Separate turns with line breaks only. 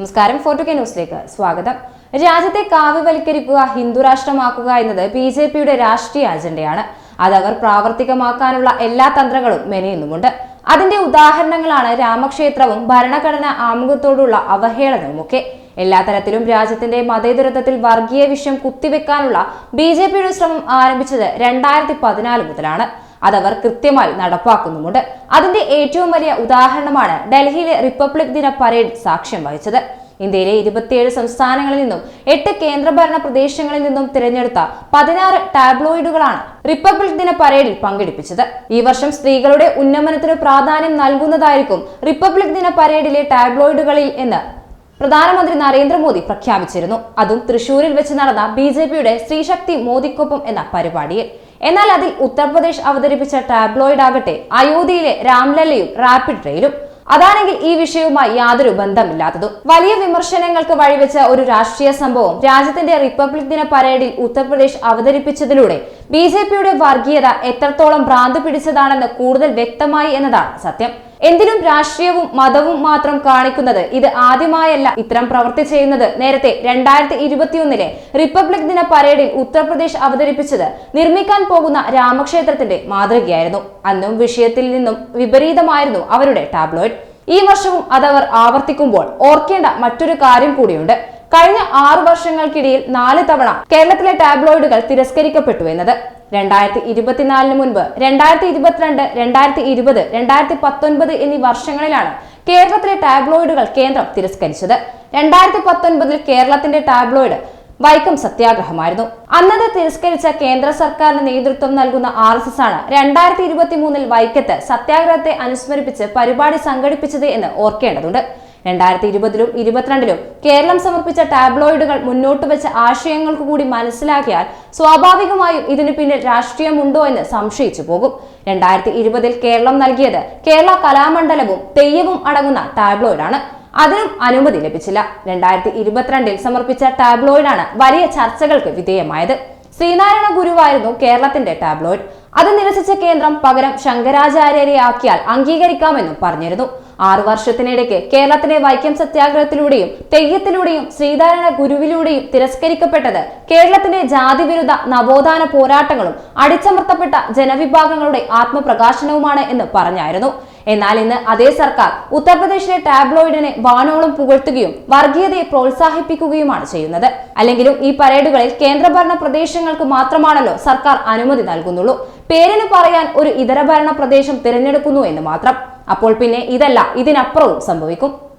നമസ്കാരം. ഫോർട്ടു കെ ന്യൂസിലേക്ക് സ്വാഗതം. രാജ്യത്തെ കാവ്യവൽക്കരിക്കുക ഹിന്ദുരാഷ്ട്രമാക്കുക എന്നത് ബി ജെ പിയുടെ രാഷ്ട്രീയ അജണ്ടയാണ്. അത് അവർ പ്രാവർത്തികമാക്കാനുള്ള എല്ലാ തന്ത്രങ്ങളും മെനയുന്നുമുണ്ട്. അതിന്റെ ഉദാഹരണങ്ങളാണ് രാമക്ഷേത്രവും ഭരണഘടന ആമുഖത്തോടുള്ള അവഹേളനവുമൊക്കെ എല്ലാ തരത്തിലും രാജ്യത്തിന്റെ മതേതരത്വത്തിൽ വർഗീയ വിഷയം കുത്തിവെക്കാനുള്ള ബി ജെ പിയുടെ ശ്രമം ആരംഭിച്ചത് രണ്ടായിരത്തി പതിനാല് മുതലാണ്. അതവർ കൃത്യമായി നടപ്പാക്കുന്നുമുണ്ട്. അതിന്റെ ഏറ്റവും വലിയ ഉദാഹരണമാണ് ഡൽഹിയിലെ റിപ്പബ്ലിക് ദിന പരേഡ് സാക്ഷ്യം വഹിച്ചത്. ഇന്ത്യയിലെ ഇരുപത്തിയേഴ് സംസ്ഥാനങ്ങളിൽ നിന്നും എട്ട് കേന്ദ്രഭരണ പ്രദേശങ്ങളിൽ നിന്നും തിരഞ്ഞെടുത്ത പതിനാറ് ടാബ്ലോയിഡുകളാണ് റിപ്പബ്ലിക് ദിന പരേഡിൽ പങ്കെടുപ്പിച്ചത്. ഈ വർഷം സ്ത്രീകളുടെ ഉന്നമനത്തിന് പ്രാധാന്യം നൽകുന്നതായിരിക്കും റിപ്പബ്ലിക് ദിന പരേഡിലെ ടാബ്ലോയിഡുകളിൽ എന്ന് പ്രധാനമന്ത്രി നരേന്ദ്രമോദി പ്രഖ്യാപിച്ചിരുന്നു. അതും തൃശൂരിൽ വെച്ച് നടന്ന ബി ജെ പിയുടെ സ്ത്രീശക്തി മോദിക്കൊപ്പം എന്ന പരിപാടിയിൽ. എന്നാൽ അതിൽ ഉത്തർപ്രദേശ് അവതരിപ്പിച്ച ടാബ്ലോയിഡ് ആകട്ടെ അയോധ്യയിലെ രാംലല്ലയും റാപ്പിഡ് റെയിലും അതാണെങ്കിൽ ഈ വിഷയവുമായി യാതൊരു ബന്ധമില്ലാത്തതും. വലിയ വിമർശനങ്ങൾക്ക് വഴിവെച്ച ഒരു രാഷ്ട്രീയ സംഭവം രാജ്യത്തിന്റെ റിപ്പബ്ലിക് ദിന പരേഡിൽ ഉത്തർപ്രദേശ് അവതരിപ്പിച്ചതിലൂടെ ബി ജെ പിയുടെ വർഗീയത എത്രത്തോളം ഭ്രാന്ത് പിടിച്ചതാണെന്ന് കൂടുതൽ വ്യക്തമായി എന്നതാണ് സത്യം. എന്തിനും രാഷ്ട്രീയവും മതവും മാത്രം കാണിക്കുന്നത് ഇത് ആദ്യമായല്ല ഇത്തരം പ്രവൃത്തി ചെയ്യുന്നത്. നേരത്തെ രണ്ടായിരത്തി ഇരുപത്തിയൊന്നിലെ റിപ്പബ്ലിക് ദിന പരേഡിൽ ഉത്തർപ്രദേശ് അവതരിപ്പിച്ചത് നിർമ്മിക്കാൻ പോകുന്ന രാമക്ഷേത്രത്തിന്റെ മാതൃകയായിരുന്നു. അന്നും വിഷയത്തിൽ നിന്നും വിപരീതമായിരുന്നു അവരുടെ ടാബ്ലോയിഡ്. ഈ വർഷവും അതവർ ആവർത്തിക്കുമ്പോൾ ഓർക്കേണ്ട മറ്റൊരു കാര്യം കൂടിയുണ്ട്. കഴിഞ്ഞ ആറു വർഷങ്ങൾക്കിടയിൽ നാല് തവണ കേരളത്തിലെ ടാബ്ലോയിഡുകൾ തിരസ്കരിക്കപ്പെട്ടു എന്നത്. രണ്ടായിരത്തി ഇരുപത്തിനാലിന് മുൻപ് രണ്ടായിരത്തി ഇരുപത്തിരണ്ട് രണ്ടായിരത്തി ഇരുപത് രണ്ടായിരത്തി പത്തൊൻപത് എന്നീ വർഷങ്ങളിലാണ് കേരളത്തിലെ ടാബ്ലോയിഡുകൾ കേന്ദ്രം തിരസ്കരിച്ചത്. രണ്ടായിരത്തി പത്തൊൻപതിൽ കേരളത്തിന്റെ ടാബ്ലോയിഡ് വൈക്കം സത്യാഗ്രഹമായിരുന്നു. അന്നത്തെ തിരസ്കരിച്ച കേന്ദ്ര സർക്കാരിന് നേതൃത്വം നൽകുന്ന ആർ എസ് എസ് ആണ് രണ്ടായിരത്തി ഇരുപത്തി മൂന്നിൽ വൈക്കത്ത് സത്യാഗ്രഹത്തെ അനുസ്മരിപ്പിച്ച് പരിപാടി സംഘടിപ്പിച്ചത് എന്ന് ഓർക്കേണ്ടതുണ്ട്. രണ്ടായിരത്തി ഇരുപതിലും ഇരുപത്തിരണ്ടിലും കേരളം സമർപ്പിച്ച ടാബ്ലോയിഡുകൾ മുന്നോട്ട് വെച്ച ആശയങ്ങൾക്ക് കൂടി മനസ്സിലാക്കിയാൽ സ്വാഭാവികമായും ഇതിന് പിന്നിൽ രാഷ്ട്രീയമുണ്ടോ എന്ന് സംശയിച്ചു പോകും. രണ്ടായിരത്തി ഇരുപതിൽ കേരളം നൽകിയത് കേരള കലാമണ്ഡലവും തെയ്യവും അടങ്ങുന്ന ടാബ്ലോയിഡാണ്. അതിനും അനുമതി ലഭിച്ചില്ല. രണ്ടായിരത്തി ഇരുപത്തിരണ്ടിൽ സമർപ്പിച്ച ടാബ്ലോയിഡാണ് വലിയ ചർച്ചകൾക്ക് വിധേയമായത്. ശ്രീനാരായണ ഗുരുവായിരുന്നു കേരളത്തിന്റെ ടാബ്ലോയിഡ്. അത് നിരസിച്ച കേന്ദ്രം പകരം ശങ്കരാചാര്യരെ ആക്കിയാൽ അംഗീകരിക്കാമെന്നും പറഞ്ഞിരുന്നു. ആറു വർഷത്തിനിടയ്ക്ക് കേരളത്തിലെ വൈക്കം സത്യാഗ്രഹത്തിലൂടെയും തെയ്യത്തിലൂടെയും ശ്രീധാരണ ഗുരുവിലൂടെയും തിരസ്കരിക്കപ്പെട്ടത് കേരളത്തിന്റെ ജാതിവിരുദ്ധ നവോത്ഥാന പോരാട്ടങ്ങളും അടിച്ചമർത്തപ്പെട്ട ജനവിഭാഗങ്ങളുടെ ആത്മപ്രകാശനവുമാണ് എന്ന് പറഞ്ഞായിരുന്നു. എന്നാൽ ഇന്ന് അതേ സർക്കാർ ഉത്തർപ്രദേശിലെ ടാബ്ലോയിഡിനെ വാനോളം പുകഴ്ത്തുകയും വർഗീയതയെ പ്രോത്സാഹിപ്പിക്കുകയുമാണ് ചെയ്യുന്നത്. അല്ലെങ്കിലും ഈ പരേഡുകളിൽ കേന്ദ്രഭരണ പ്രദേശങ്ങൾക്ക് മാത്രമാണല്ലോ സർക്കാർ അനുമതി നൽകുന്നുള്ളൂ. പേരിന് പറയാൻ ഒരു ഇതര ഭരണ പ്രദേശം തിരഞ്ഞെടുക്കുന്നു എന്ന് മാത്രം. അപ്പോൾ പിന്നെ ഇതല്ല ഇതിനപ്പുറവും സംഭവിക്കും.